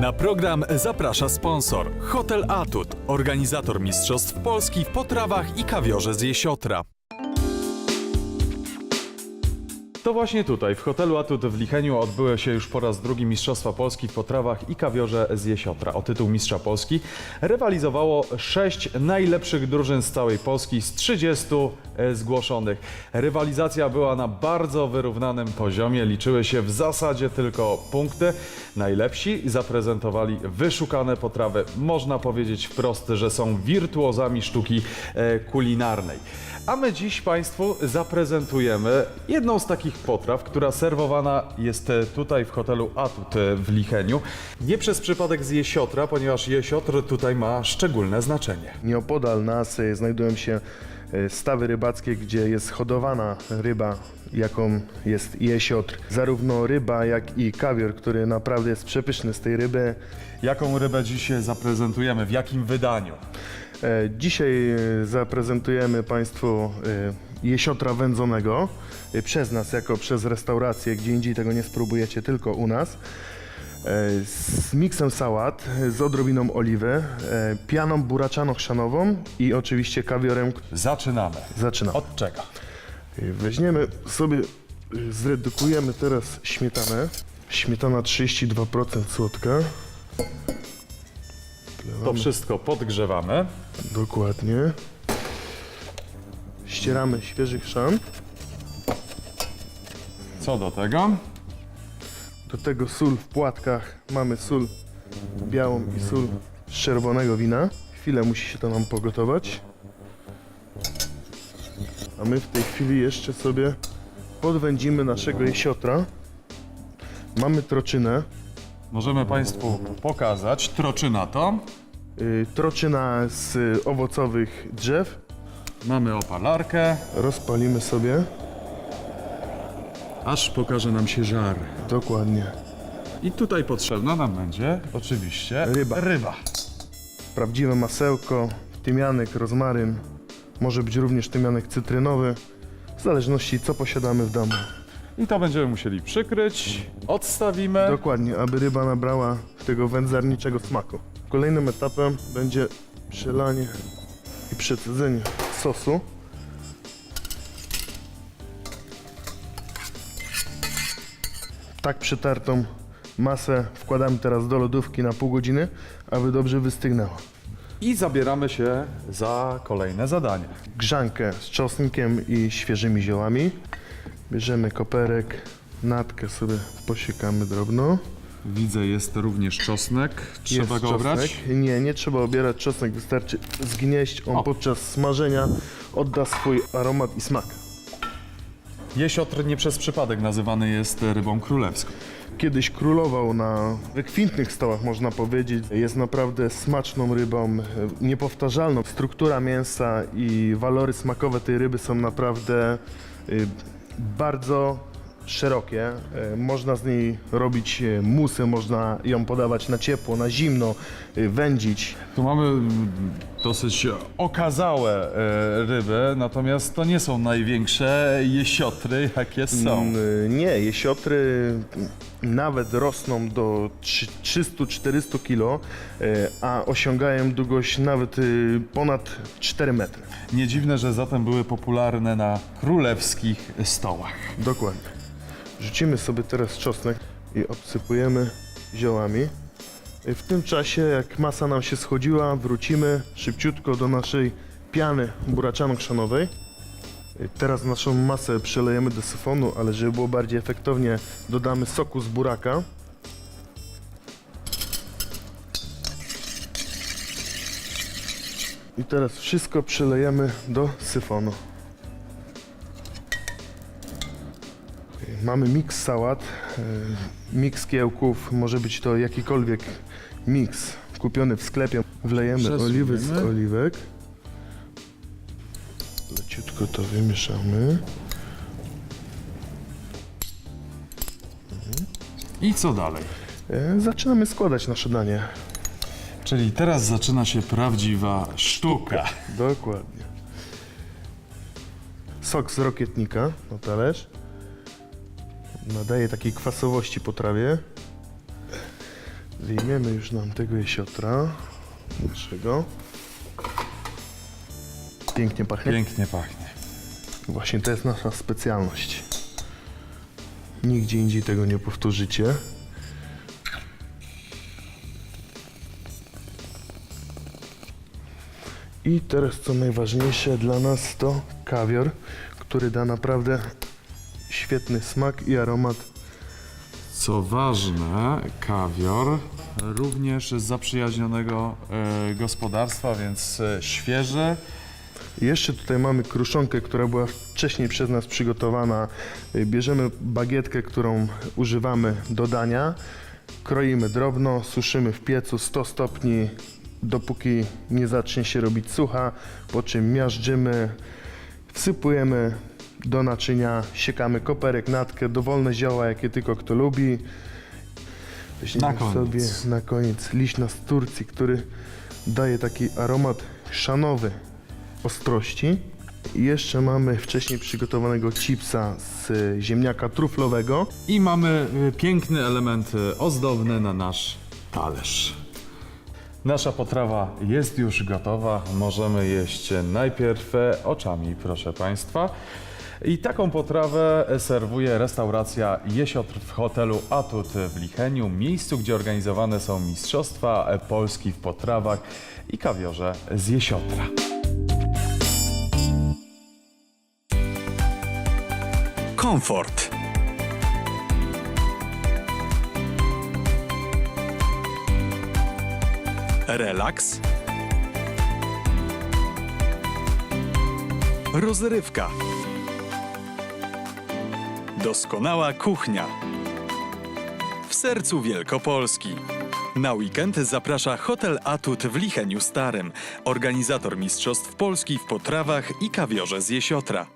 Na program zaprasza sponsor Hotel Atut, organizator Mistrzostw Polski w potrawach i kawiorze z Jesiotra. To właśnie tutaj, w hotelu Atut w Licheniu odbyły się już po raz drugi Mistrzostwa Polski w potrawach i kawiorze z Jesiotra. O tytuł Mistrza Polski rywalizowało sześć najlepszych drużyn z całej Polski z 30 e, zgłoszonych. Rywalizacja była na bardzo wyrównanym poziomie, liczyły się w zasadzie tylko punkty. Najlepsi zaprezentowali wyszukane potrawy. Można powiedzieć wprost, że są wirtuozami sztuki e, kulinarnej. A my dziś Państwu zaprezentujemy jedną z takich potraw, która serwowana jest e, tutaj w hotelu Atut e, w Licheniu. Nie przez przypadek z jesiotra, ponieważ jesiotr tutaj ma szczególne znaczenie. Nieopodal nas e, znajdują się stawy rybackie, gdzie jest hodowana ryba, jaką jest jesiotr. Zarówno ryba, jak i kawior, który naprawdę jest przepyszny z tej ryby. Jaką rybę dziś zaprezentujemy? W jakim wydaniu? E, Dzisiaj e, zaprezentujemy Państwu e, jesiotra wędzonego przez nas, jako przez restaurację. Gdzie indziej tego nie spróbujecie, tylko u nas. Z miksem sałat, z odrobiną oliwy, pianą buraczano-chrzanową i oczywiście kawiorem. Zaczynamy. Zaczynam. Od czego? Weźmiemy sobie, zredukujemy teraz śmietanę. Śmietana 32% słodka. To wszystko podgrzewamy. Dokładnie. Ścieramy świeży chrzan. Co do tego? Do tego sól w płatkach. Mamy sól białą i sól z czerwonego wina. Chwilę musi się to nam pogotować. A my w tej chwili jeszcze sobie podwędzimy naszego jesiotra. Mamy troczynę. Możemy Państwu pokazać. Troczyna to. y, Troczyna z y, owocowych drzew. Mamy opalarkę. Rozpalimy sobie. Aż pokaże nam się żar. Dokładnie. I tutaj potrzebna nam będzie oczywiście Ryba. ryba. Prawdziwe masełko, tymianek, rozmaryn. Może być również tymianek cytrynowy. W zależności co posiadamy w domu. I to będziemy musieli przykryć. Odstawimy. Dokładnie, aby ryba nabrała tego wędzarniczego smaku. Kolejnym etapem będzie przelanie i przecedzenie sosu. Tak przetartą masę wkładamy teraz do lodówki na pół godziny, aby dobrze wystygnęła. I zabieramy się za kolejne zadanie. Grzankę z czosnkiem i świeżymi ziołami. Bierzemy koperek, natkę sobie posiekamy drobno. Widzę, jest również czosnek. Trzeba Jest go obrać. czosnek. Nie, nie trzeba obierać czosnek, wystarczy zgnieść. On O. podczas smażenia odda swój aromat i smak. Jesiotr nie przez przypadek nazywany jest rybą królewską. Kiedyś królował na wykwintnych stołach, można powiedzieć. Jest naprawdę smaczną rybą, e, niepowtarzalną. Struktura mięsa i walory smakowe tej ryby są naprawdę y, bardzo szerokie. E, Można z niej robić e, musy, można ją podawać na ciepło, na zimno, y, wędzić. Tu mamy dosyć okazałe e, ryby, natomiast to nie są największe jesiotry, jakie są. Mm, Nie, jesiotry nawet rosną do trzy- 300-400 kg, y, a osiągają długość nawet y, ponad 4 metry. Nie dziwne, że zatem były popularne na królewskich stołach. Dokładnie. Rzucimy sobie teraz czosnek i obsypujemy ziołami. Y, W tym czasie, jak masa nam się schodziła, wrócimy szybciutko do naszej piany buraczano-krzanowej. Y, Teraz naszą masę przelejemy do syfonu, ale żeby było bardziej efektownie, dodamy soku z buraka. I teraz wszystko przelejemy do syfonu. Mamy miks sałat, y, miks kiełków, może być to jakikolwiek miks kupiony w sklepie. Wlejemy Przesuniemy. oliwy z oliwek. Leciutko to wymieszamy. I co dalej? Y, Zaczynamy składać nasze danie. Czyli teraz zaczyna się prawdziwa sztuka. Dokładnie. Sok z rokietnika na talerz. Nadaje takiej kwasowości potrawie. Wyjmiemy już nam tego jesiotra naszego. Pięknie pachnie. Pięknie pachnie. Właśnie to jest nasza specjalność. Nigdzie indziej tego nie powtórzycie. I teraz co najważniejsze dla nas to kawior, który da naprawdę świetny smak i aromat. Co ważne, kawior również z zaprzyjaźnionego e, gospodarstwa, więc e, świeży. Jeszcze tutaj mamy kruszonkę, która była wcześniej przez nas przygotowana. Y, Bierzemy bagietkę, którą używamy do dania, kroimy drobno, suszymy w piecu 100 stopni, dopóki nie zacznie się robić sucha, po czym miażdżymy, wsypujemy do naczynia, siekamy koperek, natkę, dowolne zioła, jakie tylko kto lubi. Weźmiemy Na koniec. sobie na koniec liśna z Turcji, który daje taki aromat szanowy ostrości. I jeszcze mamy wcześniej przygotowanego chipsa z y, ziemniaka truflowego. I mamy y, piękny element y, ozdobny na nasz talerz. Nasza potrawa jest już gotowa. Możemy jeść najpierw e, oczami, proszę Państwa. I taką potrawę serwuje restauracja Jesiotr w hotelu Atut w Licheniu, miejscu, gdzie organizowane są Mistrzostwa Polski w potrawach i kawiorze z Jesiotra. Komfort. Relaks. Rozrywka. Doskonała kuchnia. W sercu Wielkopolski. Na weekend zaprasza Hotel Atut w Licheniu Starym, organizator Mistrzostw Polski w potrawach i kawiorze z Jesiotra.